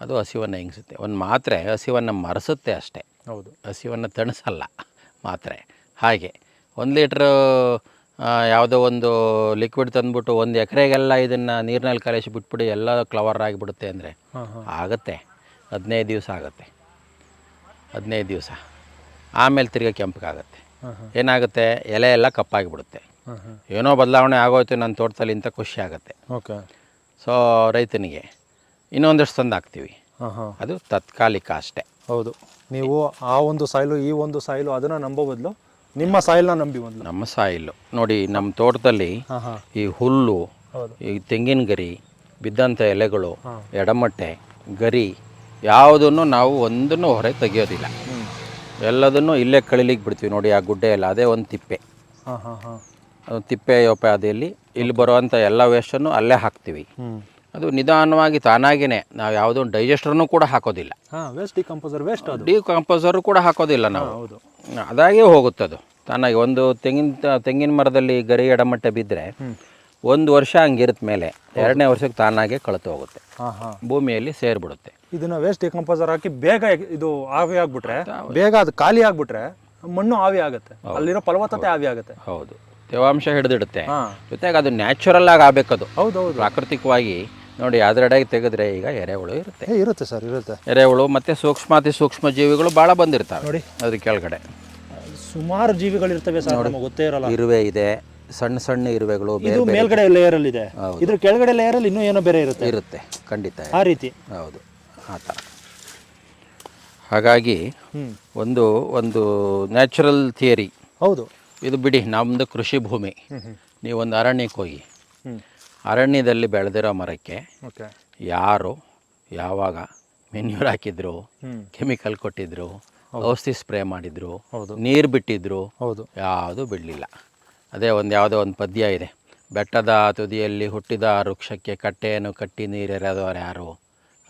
ಅದು ಹಸಿವನ್ನು ಹಿಂಗಿಸುತ್ತೆ ಒಂದು ಮಾತ್ರೆ ಹಸಿವನ್ನು ಮರೆಸುತ್ತೆ ಅಷ್ಟೇ. ಹೌದು. ಹಸಿವನ್ನು ತಣಿಸಲ್ಲ ಮಾತ್ರೆ. ಹಾಗೆ ಒಂದು ಲೀಟ್ರ್ ಯಾವುದೋ ಒಂದು ಲಿಕ್ವಿಡ್ ತಂದ್ಬಿಟ್ಟು ಒಂದು ಎಕರೆಗೆಲ್ಲ ಇದನ್ನು ನೀರಿನಲ್ಲಿ ಕಲಿಸಿ ಬಿಟ್ಬಿಡಿ ಎಲ್ಲ ಕ್ಲವರ್ ಆಗಿಬಿಡುತ್ತೆ ಅಂದರೆ ಆಗುತ್ತೆ. ಹದಿನೈದು ದಿವಸ ಆಗುತ್ತೆ. ಹದಿನೈದು ದಿವಸ. ಆಮೇಲೆ ತಿರ್ಗಿ ಕೆಂಪಗಾಗುತ್ತೆ. ಏನಾಗುತ್ತೆ? ಎಲೆ ಎಲ್ಲ ಕಪ್ಪಾಗಿಬಿಡುತ್ತೆ. ಏನೋ ಬದಲಾವಣೆ ಆಗೋಯ್ತು ನನ್ನ ತೋಟದಲ್ಲಿ ಇಂಥ ಖುಷಿ ಆಗುತ್ತೆ. ಓಕೆ. ಸೊ ರೈತನಿಗೆ ಇನ್ನೊಂದಷ್ಟು ತಂದು ಹಾಕ್ತೀವಿ. ಅದು ತಾತ್ಕಾಲಿಕ ಅಷ್ಟೇ. ಹೌದು. ನೀವು ಆ ಒಂದು ಸಾಯಿಲು ಈ ಒಂದು ಸಾಯಿಲು ಅದನ್ನು ನಂಬೋ ಬದಲು ನಿಮ್ಮ ಸಾಯಿಲ್ನ ನಂಬಿ ಒಂದು ನಮ್ಮ ಸಾಯಿಲ್. ನೋಡಿ ನಮ್ಮ ತೋಟದಲ್ಲಿ ಹಾಂ ಹಾಂ. ಈ ಹುಲ್ಲು ಹೌದು. ಈ ತೆಂಗಿನ ಗರಿ ಬಿದ್ದಂಥ ಎಲೆಗಳು ಎಡಮಟ್ಟೆ ಗರಿ ಯಾವುದನ್ನು ನಾವು ಒಂದನ್ನು ಹೊರಗೆ ತೆಗಿಯೋದಿಲ್ಲ. ಎಲ್ಲದನ್ನು ಇಲ್ಲೇ ಕಳಿಲಿಕ್ಕೆ ಬಿಡ್ತೀವಿ. ನೋಡಿ ಆ ಗುಡ್ಡೆ ಎಲ್ಲ ಅದೇ ಒಂದು ತಿಪ್ಪೆ. ಹಾಂ ಹಾಂ ಹಾಂ. ಅದು ತಿಪ್ಪೆ ಯೋಪಾದಿಯಲ್ಲಿ ಇಲ್ಲಿ ಬರುವಂಥ ಎಲ್ಲ ವೇಸ್ಟನ್ನು ಅಲ್ಲೇ ಹಾಕ್ತೀವಿ. ಅದು ನಿಧಾನವಾಗಿ ತಾನಾಗಿಯೇ ನಾವು ಯಾವುದೋ ಡೈಜೆಸ್ಟರ್ನು ಕೂಡ ಹಾಕೋದಿಲ್ಲ. ಹಾಂ ವೇಸ್ಟ್ ಡಿಕಂಪೋಸರ್ ವೇಸ್ಟ್ ಅದು. ಡಿ ಕಂಪೋಸರು ಕೂಡ ಹಾಕೋದಿಲ್ಲ ನಾವು. ಹೌದು. ಅದಾಗೆ ಹೋಗುತ್ತದು ತಾನಾಗಿ ಒಂದು ತೆಂಗಿನ ತೆಂಗಿನ ಮರದಲ್ಲಿ ಗರಿ ಎಡಮಟ್ಟ ಬಿದ್ದರೆ ಒಂದು ವರ್ಷ ಹಂಗಿರುತ್ತೆ ಮೇಲೆ ಎರಡನೇ ವರ್ಷಕ್ಕೆ ತಾನಾಗೆ ಕಳೆತು ಹೋಗುತ್ತೆ. ಹಾಂ ಹಾಂ. ಭೂಮಿಯಲ್ಲಿ ಸೇರಿಬಿಡುತ್ತೆ. ಇದನ್ನ ವೇಸ್ಟ್ ಡಿಕಂಪೋಸರ್ ಹಾಕಿ ಬೇಗ ಇದು ಆವಿ ಆಗ್ಬಿಟ್ರೆ ಬೇಗ ಅದು ಖಾಲಿ ಆಗ್ಬಿಟ್ರೆ ಮಣ್ಣು ಆವಿ ಆಗುತ್ತೆ. ಅಲ್ಲಿರೋ ಫಲವತ್ತತೆ ಆವಿ ಆಗುತ್ತೆ. ಹೌದು. ತೇವಾಂಶ ಹಿಡಿದಿಡುತ್ತೆ. ಜೊತೆಗೆ ಅದು ನ್ಯಾಚುರಲ್ ಆಗಿ ಆಗಬೇಕದು. ಹೌದು ಹೌದು. ಪ್ರಾಕೃತಿಕವಾಗಿ ನೋಡಿ ಅದರಡೆಗೆ ತೆಗೆದ್ರೆ ಈಗ ಎರೆಹುಳು ಇರುತ್ತೆ. ಏ ಇರುತ್ತೆ ಸರ್ ಇರುತ್ತೆ. ಎರೆಹುಳು ಮತ್ತು ಸೂಕ್ಷ್ಮಾತಿ ಸೂಕ್ಷ್ಮ ಜೀವಿಗಳು ಭಾಳ ಬಂದಿರ್ತಾವೆ. ನೋಡಿ. ಅದ್ರ ಕೆಳಗಡೆ. ಸುಮಾರು ಜೀವಿಗಳಿರ್ತವೆ ಸರ್ ನಮಗೆ ಗೊತ್ತೇ ಇರಲ್ಲ. ಇರುವೆ ಇದೆ ಸಣ್ಣ ಸಣ್ಣ ಇರುವೆಗಳು ಬೇರೆ ಇದು ಮೇಲ್ಗಡೆ ಲೇಯರ್ ಅಲ್ಲಿ ಇದೆ. ಇದ್ರ ಕೆಳಗಡೆ ಲೇಯರ್ ಅಲ್ಲಿ ಇನ್ನೂ ಏನೋ ಬೇರೆ ಇರುತ್ತೆ. ಇರುತ್ತೆ ಖಂಡಿತ ಆ ರೀತಿ. ಹೌದು ಆ ಥರ. ಹಾಗಾಗಿ ಹ್ಮ್. ಒಂದು ಒಂದು ನ್ಯಾಚುರಲ್ ಥಿಯರಿ ಹೌದು. ಇದು ಬಿಡಿ ನಮ್ಮದು ಕೃಷಿ ಭೂಮಿ. ನೀವು ಒಂದು ನೀವೊಂದು ಅರಣ್ಯಕ್ಕೆ ಹೋಗಿ. ಅರಣ್ಯದಲ್ಲಿ ಬೆಳೆದಿರೋ ಮರಕ್ಕೆ ಯಾರು ಯಾವಾಗ ಮೆನ್ಯೂರ್ ಹಾಕಿದ್ರು ಕೆಮಿಕಲ್ ಕೊಟ್ಟಿದ್ರು ಔಷಧಿ ಸ್ಪ್ರೇ ಮಾಡಿದ್ರು ಹೌದು. ನೀರು ಬಿಟ್ಟಿದ್ರು ಹೌದು. ಯಾವುದೂ ಬಿಡಲಿಲ್ಲ. ಅದೇ ಒಂದು ಯಾವುದೋ ಒಂದು ಪದ್ಯ ಇದೆ. ಬೆಟ್ಟದ ತುದಿಯಲ್ಲಿ ಹುಟ್ಟಿದ ವೃಕ್ಷಕ್ಕೆ ಕಟ್ಟೆಯನ್ನು ಕಟ್ಟಿ ನೀರೆರೆದವರು ಯಾರು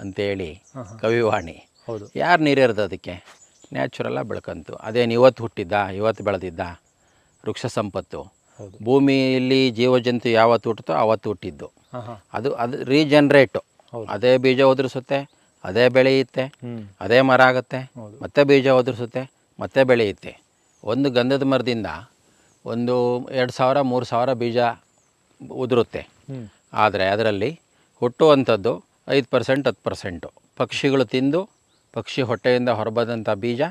ಅಂತೇಳಿ ಕವಿವಾಣಿ. ಹೌದು. ಯಾರು ನೀರೆರೆದು ಅದಕ್ಕೆ? ನ್ಯಾಚುರಲ್ಲ ಬೆಳ್ಕಂತು. ಅದೇನು ಇವತ್ತು ಹುಟ್ಟಿದ್ದ ಇವತ್ತು ಬೆಳೆದಿದ್ದ ವೃಕ್ಷ ಸಂಪತ್ತು? ಭೂಮಿಯಲ್ಲಿ ಜೀವಜಂತು ಯಾವತ್ತು ಹುಟ್ಟುತ್ತೋ ಅವತ್ತು ಹುಟ್ಟಿದ್ದು. ಅದು ಅದು ರೀಜನ್ರೇಟು ಅದೇ ಬೀಜ ಉದುರಿಸುತ್ತೆ ಅದೇ ಬೆಳೆಯುತ್ತೆ ಅದೇ ಮರ ಆಗುತ್ತೆ ಮತ್ತೆ ಬೀಜ ಉದುರಿಸುತ್ತೆ ಮತ್ತೆ ಬೆಳೆಯುತ್ತೆ ಒಂದು ಗಂಧದ ಮರದಿಂದ ಒಂದು ಎರಡು ಸಾವಿರ ಮೂರು ಸಾವಿರ ಬೀಜ ಉದುರುತ್ತೆ. ಆದರೆ ಅದರಲ್ಲಿ ಹುಟ್ಟುವಂಥದ್ದು ಐದು ಪರ್ಸೆಂಟ್ ಹತ್ತು ಪರ್ಸೆಂಟು. ಪಕ್ಷಿಗಳು ತಿಂದು ಪಕ್ಷಿ ಹೊಟ್ಟೆಯಿಂದ ಹೊರಬಂದಂಥ ಬೀಜ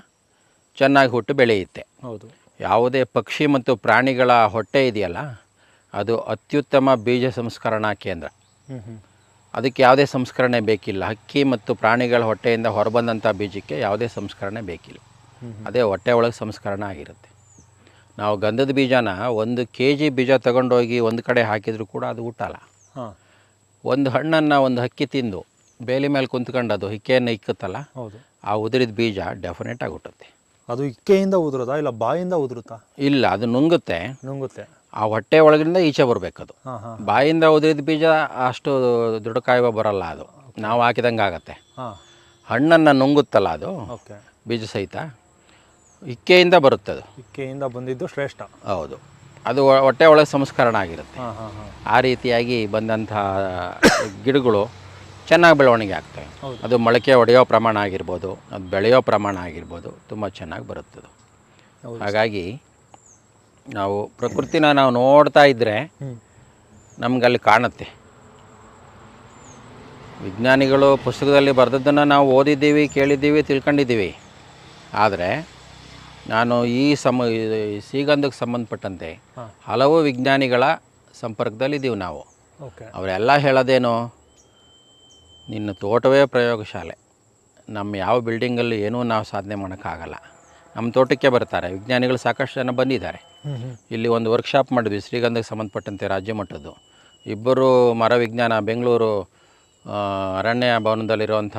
ಚೆನ್ನಾಗಿ ಹುಟ್ಟು ಬೆಳೆಯುತ್ತೆ. ಹೌದು. ಯಾವುದೇ ಪಕ್ಷಿ ಮತ್ತು ಪ್ರಾಣಿಗಳ ಹೊಟ್ಟೆ ಇದೆಯಲ್ಲ ಅದು ಅತ್ಯುತ್ತಮ ಬೀಜ ಸಂಸ್ಕರಣಾ ಕೇಂದ್ರ. ಅದಕ್ಕೆ ಯಾವುದೇ ಸಂಸ್ಕರಣೆ ಬೇಕಿಲ್ಲ. ಹಕ್ಕಿ ಮತ್ತು ಪ್ರಾಣಿಗಳ ಹೊಟ್ಟೆಯಿಂದ ಹೊರಬಂದಂಥ ಬೀಜಕ್ಕೆ ಯಾವುದೇ ಸಂಸ್ಕರಣೆ ಬೇಕಿಲ್ಲ. ಅದೇ ಹೊಟ್ಟೆ ಒಳಗೆ ಸಂಸ್ಕರಣ ಆಗಿರುತ್ತೆ. ನಾವು ಗಂಧದ ಬೀಜನ ಒಂದು ಕೆ ಜಿ ಬೀಜ ತಗೊಂಡೋಗಿ ಒಂದು ಕಡೆ ಹಾಕಿದರೂ ಕೂಡ ಅದು ಊಟಲ್ಲ ಒಂದು ಹಣ್ಣನ್ನು ಒಂದು ಹಕ್ಕಿ ತಿಂದು ಬೇಲಿ ಮೇಲೆ ಕುಂತ್ಕೊಂಡು ಅದು ಹಿಕ್ಕೆಯನ್ನು ಇಕ್ಕುತ್ತಲ್ಲ ಆ ಉದುರಿದ ಬೀಜ ಡೆಫಿನೆಟಾಗಿ ಹುಟ್ಟುತ್ತೆ. ಅದು ಇಕ್ಕೆಯಿಂದ ಉದುರುತ್ತಾ ಇಲ್ಲ ಬಾಯಿಂದ ಉದುರುತ್ತಾ? ಇಲ್ಲ ಅದು ನುಂಗುತ್ತೆ. ನುಂಗುತ್ತೆ. ಆ ಹೊಟ್ಟೆ ಒಳಗಿಂದ ಈಚೆ ಬರಬೇಕದು. ಬಾಯಿಂದ ಉದುರಿದ ಬೀಜ ಅಷ್ಟು ದುಡುಕಾಯುವ ಬರಲ್ಲ ಅದು. ನಾವು ಹಾಕಿದಂಗೆ ಆಗತ್ತೆ. ಹಣ್ಣನ್ನು ನುಂಗುತ್ತಲ್ಲ ಅದು ಓಕೆ ಬೀಜ ಸಹಿತ. ಇಕ್ಕೆಯಿಂದ ಬರುತ್ತೆ ಅದು. ಇಕ್ಕೆಯಿಂದ ಬಂದಿದ್ದು ಶ್ರೇಷ್ಠ. ಹೌದು. ಅದು ಹೊಟ್ಟೆ ಒಳಗೆ ಸಂಸ್ಕರಣ ಆಗಿರುತ್ತೆ. ಆ ರೀತಿಯಾಗಿ ಬಂದಂತಹ ಗಿಡಗಳು ಚೆನ್ನಾಗಿ ಬೆಳವಣಿಗೆ ಆಗ್ತವೆ. ಅದು ಮೊಳಕೆ ಒಡೆಯೋ ಪ್ರಮಾಣ ಆಗಿರ್ಬೋದು ಅದು ಬೆಳೆಯೋ ಪ್ರಮಾಣ ಆಗಿರ್ಬೋದು ತುಂಬ ಚೆನ್ನಾಗಿ ಬರುತ್ತದೆ. ಹಾಗಾಗಿ ನಾವು ಪ್ರಕೃತಿನ ನಾವು ನೋಡ್ತಾ ಇದ್ದರೆ ನಮಗಲ್ಲಿ ಕಾಣುತ್ತೆ. ವಿಜ್ಞಾನಿಗಳು ಪುಸ್ತಕದಲ್ಲಿ ಬರೆದದ್ದನ್ನು ನಾವು ಓದಿದ್ದೀವಿ ಕೇಳಿದ್ದೀವಿ ತಿಳ್ಕೊಂಡಿದ್ದೀವಿ. ಆದರೆ ನಾನು ಈ ಸಮ ಈ ಶ್ರೀಗಂಧಕ್ಕೆ ಸಂಬಂಧಪಟ್ಟಂತೆ ಹಲವು ವಿಜ್ಞಾನಿಗಳ ಸಂಪರ್ಕದಲ್ಲಿದ್ದೀವಿ ನಾವು. ಓಕೆ. ಅವರೆಲ್ಲ ಹೇಳೋದೇನು? ನಿನ್ನ ತೋಟವೇ ಪ್ರಯೋಗಶಾಲೆ. ನಮ್ಮ ಯಾವ ಬಿಲ್ಡಿಂಗಲ್ಲಿ ಏನೂ ನಾವು ಸಾಧನೆ ಮಾಡೋಕ್ಕಾಗಲ್ಲ. ನಮ್ಮ ತೋಟಕ್ಕೆ ಬರ್ತಾರೆ. ವಿಜ್ಞಾನಿಗಳು ಸಾಕಷ್ಟು ಜನ ಬಂದಿದ್ದಾರೆ. ಇಲ್ಲಿ ಒಂದು ವರ್ಕ್ಶಾಪ್ ಮಾಡಿದ್ವಿ. ಶ್ರೀಗಂಧಕ್ಕೆ ಸಂಬಂಧಪಟ್ಟಂತೆ ರಾಜ್ಯ ಮಟ್ಟದ್ದು. ಇಬ್ಬರು ಮರವಿಜ್ಞಾನ ಬೆಂಗಳೂರು ಅರಣ್ಯ ಭವನದಲ್ಲಿರುವಂಥ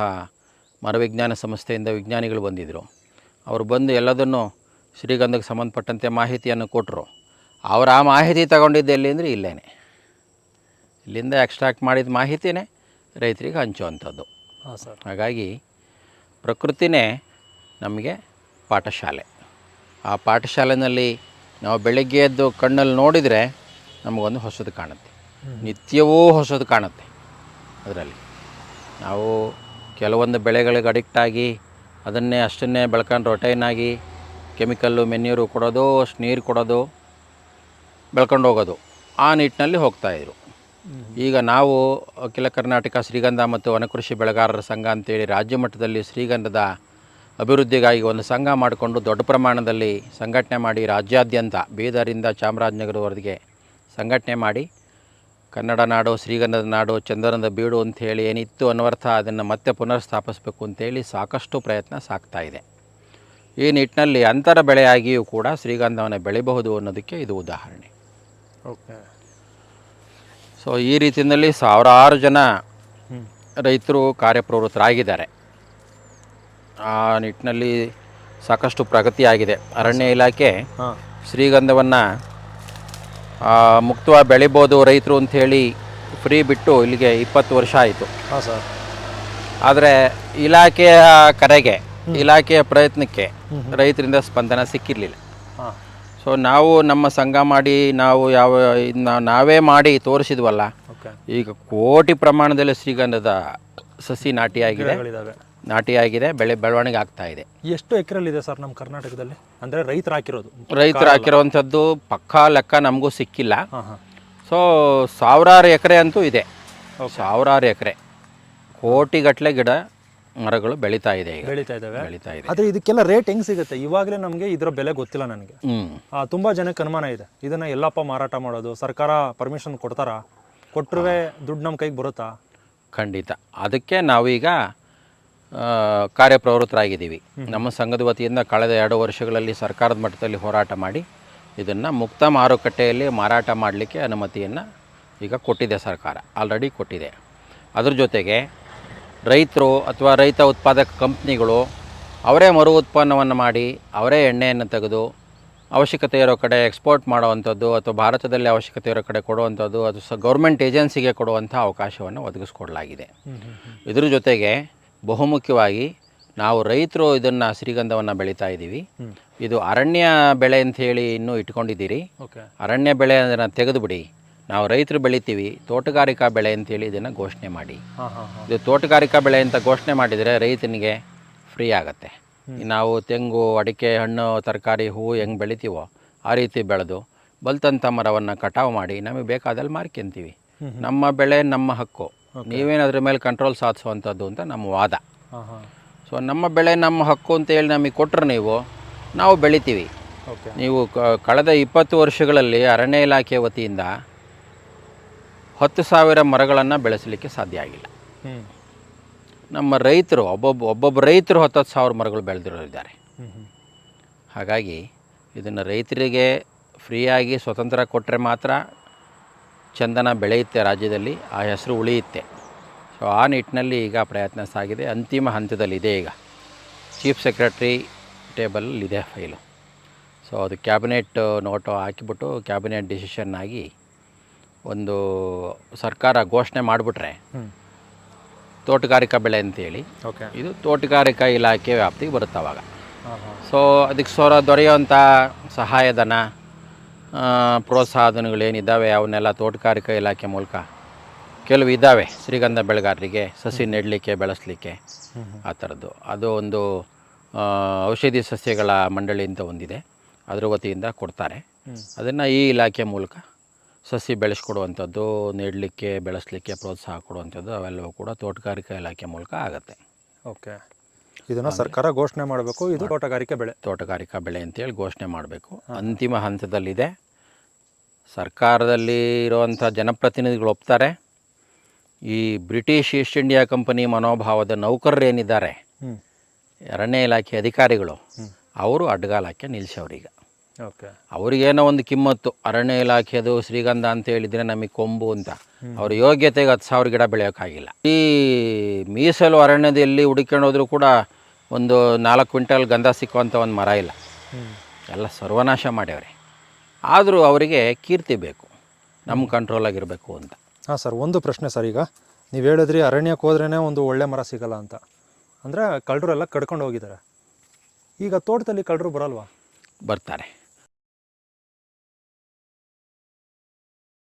ಮರವಿಜ್ಞಾನ ಸಂಸ್ಥೆಯಿಂದ ವಿಜ್ಞಾನಿಗಳು ಬಂದಿದ್ದರು ಅವರು ಬಂದು ಎಲ್ಲದನ್ನು ಶ್ರೀಗಂಧಕ್ಕೆ ಸಂಬಂಧಪಟ್ಟಂತೆ ಮಾಹಿತಿಯನ್ನು ಕೊಟ್ಟರು ಅವರು ಆ ಮಾಹಿತಿ ತಗೊಂಡಿದ್ದು ಎಲ್ಲಿ ಅಂದರೆ ಇಲ್ಲೇ ಇಲ್ಲಿಂದ ಎಕ್ಸ್ಟ್ರಾಕ್ಟ್ ಮಾಡಿದ ಮಾಹಿತಿನೇ ರೈತರಿಗೆ ಹಂಚುವಂಥದ್ದು ಹಾಂ ಸರ್. ಹಾಗಾಗಿ ಪ್ರಕೃತಿನೇ ನಮಗೆ ಪಾಠಶಾಲೆ. ಆ ಪಾಠಶಾಲೆಯಲ್ಲಿ ನಾವು ಬೆಳಗ್ಗೆ ಎದ್ದು ಕಣ್ಣಲ್ಲಿ ನೋಡಿದರೆ ನಮಗೊಂದು ಹೊಸದು ಕಾಣುತ್ತೆ. ನಿತ್ಯವೂ ಹೊಸದು ಕಾಣುತ್ತೆ ಅದರಲ್ಲಿ. ನಾವು ಕೆಲವೊಂದು ಬೆಳೆಗಳಿಗೆ ಅಡಿಕ್ಟ್ ಆಗಿ ಅದನ್ನೇ ಅಷ್ಟನ್ನೇ ಬೆಳ್ಕೊಂಡು ರೊಟೈನಾಗಿ ಕೆಮಿಕಲ್ಲು ಮೆನ್ಯೂರು ಕೊಡೋದು ಅಷ್ಟು ನೀರು ಕೊಡೋದು ಬೆಳ್ಕೊಂಡು ಹೋಗೋದು. ಆ ನಿಟ್ಟಿನಲ್ಲಿ ಹೋಗ್ತಾಯಿದ್ರು ಈಗ ನಾವು ಅಖಿಲ ಕರ್ನಾಟಕ ಶ್ರೀಗಂಧ ಮತ್ತು ವನಕೃಷಿ ಬೆಳೆಗಾರರ ಸಂಘ ಅಂತೇಳಿ ರಾಜ್ಯ ಮಟ್ಟದಲ್ಲಿ ಶ್ರೀಗಂಧದ ಅಭಿವೃದ್ಧಿಗಾಗಿ ಒಂದು ಸಂಘ ಮಾಡಿಕೊಂಡು ದೊಡ್ಡ ಪ್ರಮಾಣದಲ್ಲಿ ಸಂಘಟನೆ ಮಾಡಿ ರಾಜ್ಯಾದ್ಯಂತ ಬೀದರಿಂದ ಚಾಮರಾಜನಗರವರೆಗೆ ಸಂಘಟನೆ ಮಾಡಿ ಕನ್ನಡ ನಾಡು, ಶ್ರೀಗಂಧದ ನಾಡು, ಚಂದನದ ಬೀಡು ಅಂಥೇಳಿ ಏನಿತ್ತು ಅನ್ವರ್ಥ ಅದನ್ನು ಮತ್ತೆ ಪುನರ್ ಸ್ಥಾಪಿಸಬೇಕು ಅಂತೇಳಿ ಸಾಕಷ್ಟು ಪ್ರಯತ್ನ ಸಾಕ್ತಾ ಈ ನಿಟ್ಟಿನಲ್ಲಿ ಅಂತರ ಬೆಳೆಯಾಗಿಯೂ ಕೂಡ ಶ್ರೀಗಂಧವನ್ನು ಬೆಳೆಯಬಹುದು ಅನ್ನೋದಕ್ಕೆ ಇದು ಉದಾಹರಣೆ. ಓಕೆ. ಸೊ ಈ ರೀತಿಯಲ್ಲಿ ಸಾವಿರಾರು ಜನ ರೈತರು ಕಾರ್ಯಪ್ರವೃತ್ತರಾಗಿದ್ದಾರೆ. ಆ ನಿಟ್ಟಿನಲ್ಲಿ ಸಾಕಷ್ಟು ಪ್ರಗತಿಯಾಗಿದೆ ಅರಣ್ಯ ಇಲಾಖೆ ಶ್ರೀಗಂಧವನ್ನು ಮುಕ್ತವಾಗಿ ಬೆಳಿಬೋದು ರೈತರು ಅಂಥೇಳಿ ಫ್ರೀ ಬಿಟ್ಟು ಇಲ್ಲಿಗೆ ಇಪ್ಪತ್ತು ವರ್ಷ ಆಯಿತು. ಹಾಂ ಸರ್. ಆದರೆ ಇಲಾಖೆಯ ಕರೆಗೆ ಇಲಾಖೆಯ ಪ್ರಯತ್ನಕ್ಕೆ ರೈತರಿಂದ ಸ್ಪಂದನ ಸಿಕ್ಕಿರಲಿಲ್ಲ. ಸೊ ನಾವು ನಮ್ಮ ಸಂಘ ಮಾಡಿ ನಾವು ಯಾವ ನಾವೇ ಮಾಡಿ ತೋರಿಸಿದ್ವಲ್ಲ ಓಕೆ ಈಗ ಕೋಟಿ ಪ್ರಮಾಣದಲ್ಲಿ ಶ್ರೀಗಂಧದ ಸಸಿ ನಾಟಿಯಾಗಿದೆ ನಾಟಿ ನಾಟಿಯಾಗಿದೆ ಬೆಳೆ ಬೆಳವಣಿಗೆ ಆಗ್ತಾ ಇದೆ. ಎಷ್ಟು ಎಕರೆಲ್ಲಿದೆ ಸರ್ ನಮ್ಮ ಕರ್ನಾಟಕದಲ್ಲಿ? ಅಂದರೆ ರೈತರು ಹಾಕಿರೋದು. ರೈತರು ಹಾಕಿರುವಂಥದ್ದು ಪಕ್ಕಾ ಲೆಕ್ಕ ನಮಗೂ ಸಿಕ್ಕಿಲ್ಲ. ಹಾಂ ಹಾಂ. ಸೊ ಸಾವಿರಾರು ಎಕರೆ ಅಂತೂ ಇದೆ. ಸಾವಿರಾರು ಎಕರೆ. ಕೋಟಿಗಟ್ಟಲೆ ಗಿಡ ಮರಗಳು ಬೆಳೀತಾ ಇದೆ ಈಗ. ಬೆಳೀತಾ ಬೆಳೀತಾ ಇದೆ. ಆದರೆ ಇದಕ್ಕೆಲ್ಲ ರೇಟ್ ಹೆಂಗ್ ಸಿಗುತ್ತೆ? ಇವಾಗಲೇ ನಮಗೆ ಇದರ ಬೆಲೆ ಗೊತ್ತಿಲ್ಲ ನನಗೆ. ಹ್ಮ್. ಆ, ತುಂಬಾ ಜನಕ್ಕೆ ಅನುಮಾನ ಇದೆ. ಇದನ್ನ ಎಲ್ಲಪ್ಪ ಮಾರಾಟ ಮಾಡೋದು ಸರ್ಕಾರ ಪರ್ಮಿಷನ್ ಕೊಡ್ತಾರಾ? ಕೊಟ್ಟರೆ ದುಡ್ಡು ನಮ್ಮ ಕೈಗೆ ಬರುತ್ತಾ? ಖಂಡಿತ. ಅದಕ್ಕೆ ನಾವೀಗ ಆ, ಕಾರ್ಯಪ್ರವೃತ್ತರಾಗಿದ್ದೀವಿ. ನಮ್ಮ ಸಂಘದ ವತಿಯಿಂದ ಕಳೆದ ಎರಡು ವರ್ಷಗಳಲ್ಲಿ ಸರ್ಕಾರದ ಮಟ್ಟದಲ್ಲಿ ಹೋರಾಟ ಮಾಡಿ ಇದನ್ನು ಮುಕ್ತ ಮಾರುಕಟ್ಟೆಯಲ್ಲಿ ಮಾರಾಟ ಮಾಡಲಿಕ್ಕೆ ಅನುಮತಿಯನ್ನು ಈಗ ಕೊಟ್ಟಿದೆ ಸರ್ಕಾರ. ಆಲ್ರೆಡಿ ಕೊಟ್ಟಿದೆ. ಅದ್ರ ಜೊತೆಗೆ ರೈತರು ಅಥವಾ ರೈತ ಉತ್ಪಾದಕ ಕಂಪ್ನಿಗಳು ಅವರೇ ಮರು ಉತ್ಪನ್ನವನ್ನು ಮಾಡಿ ಅವರೇ ಎಣ್ಣೆಯನ್ನು ತೆಗೆದು ಅವಶ್ಯಕತೆ ಇರೋ ಕಡೆ ಎಕ್ಸ್ಪೋರ್ಟ್ ಮಾಡುವಂಥದ್ದು ಅಥವಾ ಭಾರತದಲ್ಲಿ ಅವಶ್ಯಕತೆ ಇರೋ ಕಡೆ ಕೊಡುವಂಥದ್ದು ಅದು ಸ ಗೌರ್ಮೆಂಟ್ ಏಜೆನ್ಸಿಗೆ ಕೊಡುವಂಥ ಅವಕಾಶವನ್ನು ಒದಗಿಸ್ಕೊಡಲಾಗಿದೆ. ಇದ್ರ ಜೊತೆಗೆ ಬಹುಮುಖ್ಯವಾಗಿ ನಾವು ರೈತರು ಇದನ್ನು ಶ್ರೀಗಂಧವನ್ನು ಬೆಳೀತಾ ಇದ್ದೀವಿ. ಇದು ಅರಣ್ಯ ಬೆಳೆ ಅಂತ ಹೇಳಿ ಇನ್ನೂ ಇಟ್ಕೊಂಡಿದ್ದೀರಿ. ಅರಣ್ಯ ಬೆಳೆ ಅದನ್ನು ತೆಗೆದುಬಿಡಿ. ನಾವು ರೈತರು ಬೆಳಿತೀವಿ ತೋಟಗಾರಿಕಾ ಬೆಳೆ ಅಂತೇಳಿ ಇದನ್ನು ಘೋಷಣೆ ಮಾಡಿ. ಇದು ತೋಟಗಾರಿಕಾ ಬೆಳೆ ಅಂತ ಘೋಷಣೆ ಮಾಡಿದರೆ ರೈತನಿಗೆ ಫ್ರೀ ಆಗುತ್ತೆ. ನಾವು ತೆಂಗು ಅಡಿಕೆ ಹಣ್ಣು ತರಕಾರಿ ಹೂವು ಹೆಂಗೆ ಬೆಳಿತೀವೋ ಆ ರೀತಿ ಬೆಳೆದು ಬಲ್ತಂಥ ಮರವನ್ನು ಕಟಾವು ಮಾಡಿ ನಮಗೆ ಬೇಕಾದಲ್ಲಿ ಮಾರ್ಕೊಂತೀವಿ ನಮ್ಮ ಬೆಳೆ ನಮ್ಮ ಹಕ್ಕು. ನೀವೇನು ಅದ್ರ ಮೇಲೆ ಕಂಟ್ರೋಲ್ ಸಾಧಿಸುವಂಥದ್ದು ಅಂತ ನಮ್ಮ ವಾದ. ಸೊ ನಮ್ಮ ಬೆಳೆ ನಮ್ಮ ಹಕ್ಕು ಅಂತ ಹೇಳಿ ನಮಗೆ ಕೊಟ್ಟರು ನೀವು ನಾವು ಬೆಳಿತೀವಿ. ನೀವು ಕಳೆದ ಇಪ್ಪತ್ತು ವರ್ಷಗಳಲ್ಲಿ ಅರಣ್ಯ ಇಲಾಖೆ ವತಿಯಿಂದ ಹತ್ತು ಸಾವಿರ ಮರಗಳನ್ನು ಬೆಳೆಸಲಿಕ್ಕೆ ಸಾಧ್ಯ ಆಗಿಲ್ಲ. ನಮ್ಮ ರೈತರು ಒಬ್ಬೊಬ್ಬ ಒಬ್ಬೊಬ್ಬ ರೈತರು ಹತ್ತತ್ತು ಸಾವಿರ ಮರಗಳು ಬೆಳೆದಿರೋರಿದ್ದಾರೆ. ಹಾಗಾಗಿ ಇದನ್ನು ರೈತರಿಗೆ ಫ್ರೀಯಾಗಿ ಸ್ವತಂತ್ರ ಕೊಟ್ಟರೆ ಮಾತ್ರ ಚಂದನ ಬೆಳೆಯುತ್ತೆ ರಾಜ್ಯದಲ್ಲಿ ಆ ಹೆಸರು ಉಳಿಯುತ್ತೆ. ಸೊ ಆ ನಿಟ್ಟಿನಲ್ಲಿ ಈಗ ಪ್ರಯತ್ನ ಸಾಗಿದೆ. ಅಂತಿಮ ಹಂತದಲ್ಲಿದೆ ಈಗ. ಚೀಫ್ ಸೆಕ್ರೆಟ್ರಿ ಟೇಬಲಲ್ಲಿದೆ ಫೈಲು. ಸೊ ಅದು ಕ್ಯಾಬಿನೆಟ್ ನೋಟು ಹಾಕಿಬಿಟ್ಟು ಕ್ಯಾಬಿನೆಟ್ ಡಿಸಿಷನ್ ಆಗಿ ಒಂದು ಸರ್ಕಾರ ಘೋಷಣೆ ಮಾಡಿಬಿಟ್ರೆ ತೋಟಗಾರಿಕಾ ಬೆಳೆ ಅಂತೇಳಿ ಓಕೆ. ಇದು ತೋಟಗಾರಿಕಾ ಇಲಾಖೆ ವ್ಯಾಪ್ತಿಗೆ ಬರುತ್ತೆ ಅವಾಗ. ಸೊ ಅದಕ್ಕೆ ಸೊರ ದೊರೆಯುವಂಥ ಸಹಾಯಧನ ಪ್ರೋತ್ಸಾಹಧನಗಳೇನಿದ್ದಾವೆ ಅವನ್ನೆಲ್ಲ ತೋಟಗಾರಿಕಾ ಇಲಾಖೆ ಮೂಲಕ ಕೆಲವು ಇದ್ದಾವೆ. ಶ್ರೀಗಂಧ ಬೆಳೆಗಾರರಿಗೆ ಸಸಿ ನೆಡಲಿಕ್ಕೆ ಬೆಳೆಸಲಿಕ್ಕೆ ಆ ಥರದ್ದು. ಅದು ಒಂದು ಔಷಧಿ ಸಸ್ಯಗಳ ಮಂಡಳಿ ಅಂತ ಒಂದಿದೆ. ಅದ್ರ ವತಿಯಿಂದ ಕೊಡ್ತಾರೆ. ಅದನ್ನು ಈ ಇಲಾಖೆ ಮೂಲಕ ಸಸಿ ಬೆಳೆಸ್ಕೊಡುವಂಥದ್ದು ನೆಡಲಿಕ್ಕೆ ಬೆಳೆಸಲಿಕ್ಕೆ ಪ್ರೋತ್ಸಾಹ ಕೊಡುವಂಥದ್ದು ಅವೆಲ್ಲವೂ ಕೂಡ ತೋಟಗಾರಿಕಾ ಇಲಾಖೆ ಮೂಲಕ ಆಗುತ್ತೆ. ಓಕೆ. ಇದನ್ನು ಸರ್ಕಾರ ಘೋಷಣೆ ಮಾಡಬೇಕು. ಇದು ತೋಟಗಾರಿಕೆ ಬೆಳೆ. ತೋಟಗಾರಿಕಾ ಬೆಳೆ ಅಂತೇಳಿ ಘೋಷಣೆ ಮಾಡಬೇಕು. ಅಂತಿಮ ಹಂತದಲ್ಲಿದೆ. ಸರ್ಕಾರದಲ್ಲಿ ಇರುವಂಥ ಜನಪ್ರತಿನಿಧಿಗಳು ಒಪ್ತಾರೆ. ಈ ಬ್ರಿಟಿಷ್ ಈಸ್ಟ್ ಇಂಡಿಯಾ ಕಂಪನಿ ಮನೋಭಾವದ ನೌಕರರು ಏನಿದ್ದಾರೆ? ಎರಡನೇ ಅರಣ್ಯ ಇಲಾಖೆ ಅಧಿಕಾರಿಗಳು. ಅವರು ಅಡ್ಡಗಾಲಕ್ಕೆ ನಿಲ್ಲಿಸವ್ರೀಗ ಓಕೆ ಅವ್ರಿಗೇನೋ ಒಂದು ಕಿಮ್ಮತ್ತು ಅರಣ್ಯ ಇಲಾಖೆದು ಶ್ರೀಗಂಧ ಅಂತ ಹೇಳಿದ್ರೆ ನಮಗೆ ಕೊಂಬು ಅಂತ. ಅವ್ರ ಯೋಗ್ಯತೆಗೆ ಹತ್ತು ಸಾವಿರ ಗಿಡ ಬೆಳೆಯೋಕ್ಕಾಗಿಲ್ಲ. ಈ ಮೀಸಲು ಅರಣ್ಯದಲ್ಲಿ ಹುಡುಕೊಂಡೋದ್ರು ಕೂಡ ಒಂದು ನಾಲ್ಕು ಕ್ವಿಂಟಲ್ ಗಂಧ ಸಿಕ್ಕುವಂಥ ಒಂದು ಮರ ಇಲ್ಲ. ಎಲ್ಲ ಸರ್ವನಾಶ ಮಾಡ್ಯವ್ರೆ. ಆದರೂ ಅವರಿಗೆ ಕೀರ್ತಿ ಬೇಕು. ನಮ್ಮ ಕಂಟ್ರೋಲಾಗಿರಬೇಕು ಅಂತ. ಹಾಂ ಸರ್ ಒಂದು ಪ್ರಶ್ನೆ ಸರ್ ಈಗ. ನೀವು ಹೇಳಿದ್ರಿ ಅರಣ್ಯಕ್ಕೆ ಹೋದ್ರೇ ಒಂದು ಒಳ್ಳೆ ಮರ ಸಿಗಲ್ಲ ಅಂತ. ಅಂದರೆ ಕಳ್ಳರು ಎಲ್ಲ ಕಡ್ಕೊಂಡು ಹೋಗಿದ್ದಾರೆ. ಈಗ ತೋಟದಲ್ಲಿ ಕಳ್ಳರು ಬರಲ್ವಾ? ಬರ್ತಾರೆ.